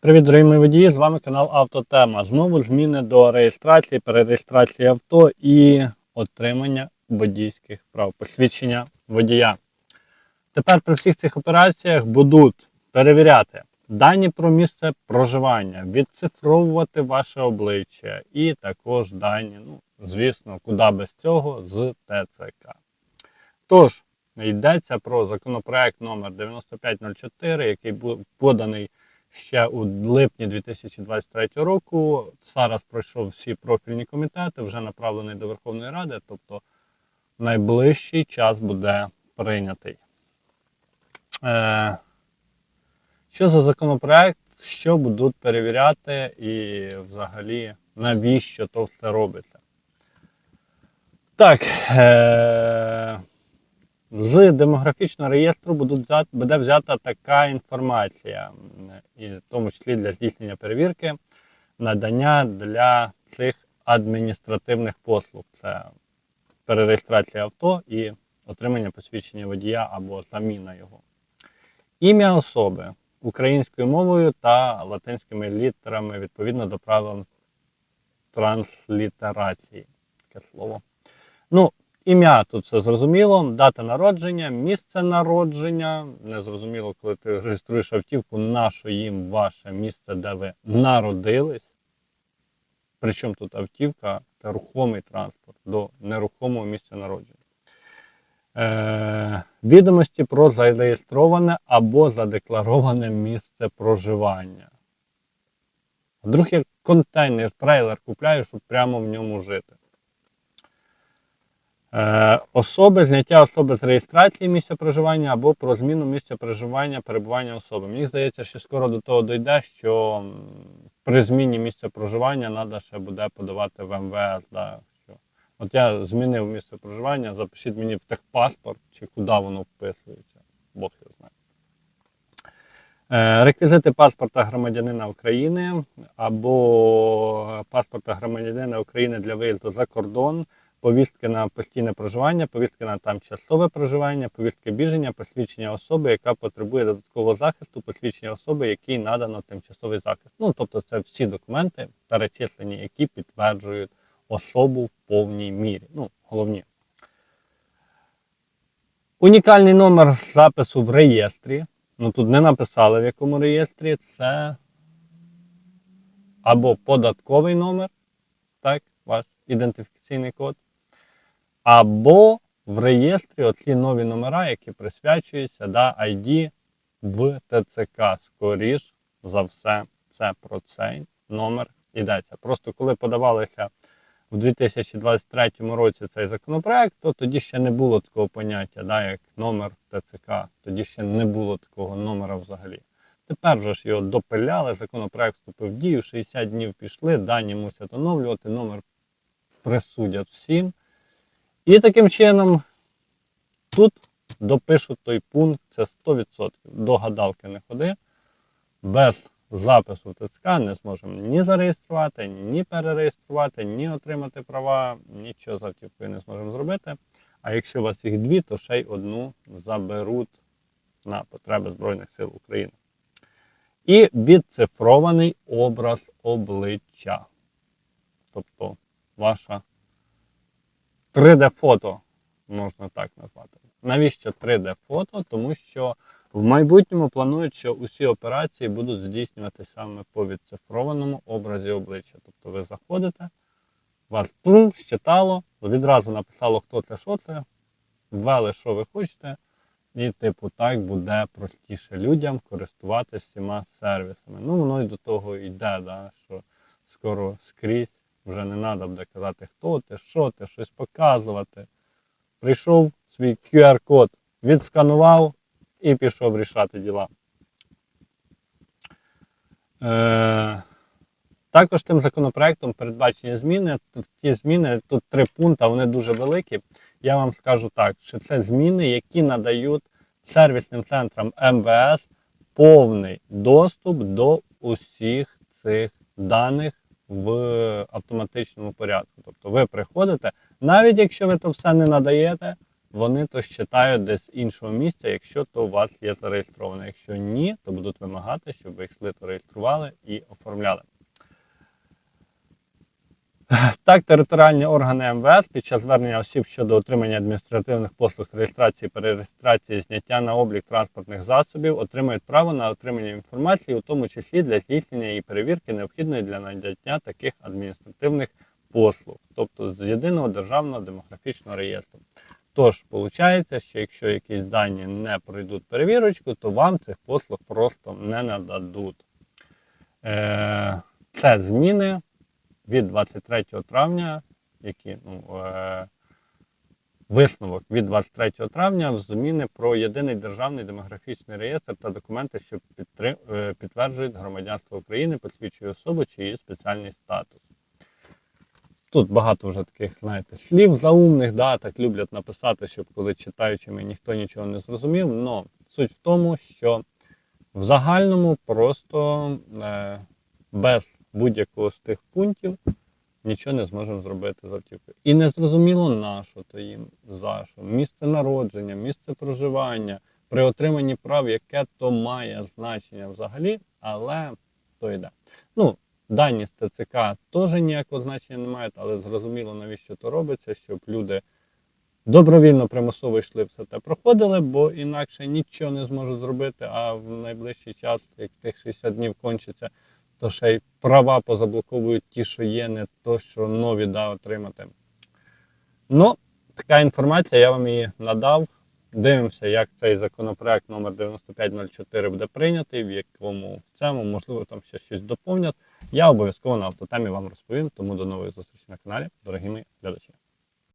Привіт, дорогі мої водії! З вами канал Автотема. Знову зміни до реєстрації, перереєстрації авто і отримання водійських прав, посвідчення водія. Тепер при всіх цих операціях будуть перевіряти дані про місце проживання, відцифровувати ваше обличчя і також дані, ну, звісно, куди без цього з ТЦК. Тож, йдеться про законопроект номер 9504, який був поданий ще у липні 2023 року. Зараз пройшов всі профільні комітети, вже направлений до Верховної Ради, тобто найближчий час буде прийнятий. Е, що за законопроект, що будуть перевіряти і взагалі навіщо то все робиться? Так. Е, з демографічного реєстру буде взята така інформація, і в тому числі для здійснення перевірки, надання для цих адміністративних послуг. Це перереєстрація авто і отримання посвідчення водія або заміна його. Ім'я особи українською мовою та латинськими літерами відповідно до правил транслітерації. Таке слово. Ну, Ім'я тут все зрозуміло, дата народження, місце народження. Незрозуміло, коли ти реєструєш автівку, на що їм ваше місце, де ви народились. Причому тут автівка це рухомий транспорт до нерухомого місця народження. Е, відомості про зареєстроване або задеклароване місце проживання. Вдруг я контейнер, трейлер купляю, щоб прямо в ньому жити. Е, Особи, зняття особи з реєстрації місця проживання або про зміну місця проживання, перебування особи. Мені здається, що скоро до того дійде, що при зміні місця проживання треба ще буде подавати в МВС. Да, що. От я змінив місце проживання, запишіть мені в техпаспорт чи куди воно вписується. Бог його знає. Е, Реквізити паспорта громадянина України або паспорта громадянина України для виїзду за кордон повістки на постійне проживання, повістки на тимчасове проживання, повістки біження, посвідчення особи, яка потребує додаткового захисту, посвідчення особи, якій надано тимчасовий захист. Ну, тобто це всі документи, перечислені, які підтверджують особу в повній мірі. Ну, головні. Унікальний номер запису в реєстрі. Ну тут не написали в якому реєстрі. Це або податковий номер, так, ваш ідентифікаційний код, або в реєстрі оці нові номера, які присвячуються да, ID в ТЦК. Скоріш за все, це про цей номер йдеться. Просто коли подавалися в 2023 році цей законопроект, то тоді ще не було такого поняття, да, як номер ТЦК. Тоді ще не було такого номера взагалі. Тепер вже ж його допиляли, законопроект вступив в дію, 60 днів пішли, дані мусять оновлювати, номер присудять всім. І таким чином тут допишуть той пункт, це 100%. До гадалки не ходи. Без запису ТЦК не зможемо ні зареєструвати, ні перереєструвати, ні отримати права, нічого з автівкою не зможемо зробити. А якщо у вас їх дві, то ще й одну заберуть на потреби Збройних сил України. І відцифрований образ обличчя. Тобто ваша 3D-фото, можна так назвати. Навіщо 3D-фото? Тому що в майбутньому планують, що усі операції будуть здійснюватися саме по відцифрованому образі обличчя. Тобто ви заходите, вас пум, щитало, відразу написало, хто це, що це, ввели, що ви хочете, і, типу, так буде простіше людям користуватися всіма сервісами. Ну, воно і до того йде, да, що скоро скрізь вже не треба буде казати, хто ти, що ти, щось показувати. Прийшов свій QR-код, відсканував і пішов рішати діла. Е, також тим законопроектом передбачені зміни. Ті зміни, тут три пункти, вони дуже великі. Я вам скажу так, що це зміни, які надають сервісним центрам МВС повний доступ до усіх цих даних в автоматичному порядку. Тобто ви приходите, навіть якщо ви то все не надаєте, вони то считають десь іншого місця, якщо то у вас є зареєстровано. Якщо ні, то будуть вимагати, щоб ви йшли, то реєстрували і оформляли. Так, територіальні органи МВС під час звернення осіб щодо отримання адміністративних послуг реєстрації, перереєстрації, зняття на облік транспортних засобів отримують право на отримання інформації, у тому числі для здійснення і перевірки, необхідної для надання таких адміністративних послуг, тобто з єдиного державного демографічного реєстру. Тож, виходить, що якщо якісь дані не пройдуть перевірочку, то вам цих послуг просто не нададуть. Е, Це зміни від 23 травня, які ну, е, висновок від 23 травня зміни про єдиний державний демографічний реєстр та документи, що підтри- е, підтверджують громадянство України, посвідчує особу чи її спеціальний статус. Тут багато вже таких, знаєте, слів заумних, да, так люблять написати, щоб коли читаючими ніхто нічого не зрозумів. Но суть в тому, що в загальному просто е, без будь-якого з тих пунктів нічого не зможемо зробити з автівкою. І не зрозуміло на що то їм, за що. Місце народження, місце проживання, при отриманні прав, яке то має значення взагалі, але то йде. Ну, дані з ТЦК теж ніякого значення не мають, але зрозуміло, навіщо то робиться, щоб люди добровільно примусово йшли все те проходили, бо інакше нічого не зможуть зробити, а в найближчий час, як тих 60 днів кончиться, то ще й права позаблоковують ті, що є, не то, що нові да, отримати. Ну, така інформація, я вам її надав. Дивимося, як цей законопроект номер 9504 буде прийнятий, в якому в цьому, можливо, там ще щось доповнять. Я обов'язково на автотемі вам розповім. Тому до нової зустрічі на каналі, дорогі мої глядачі.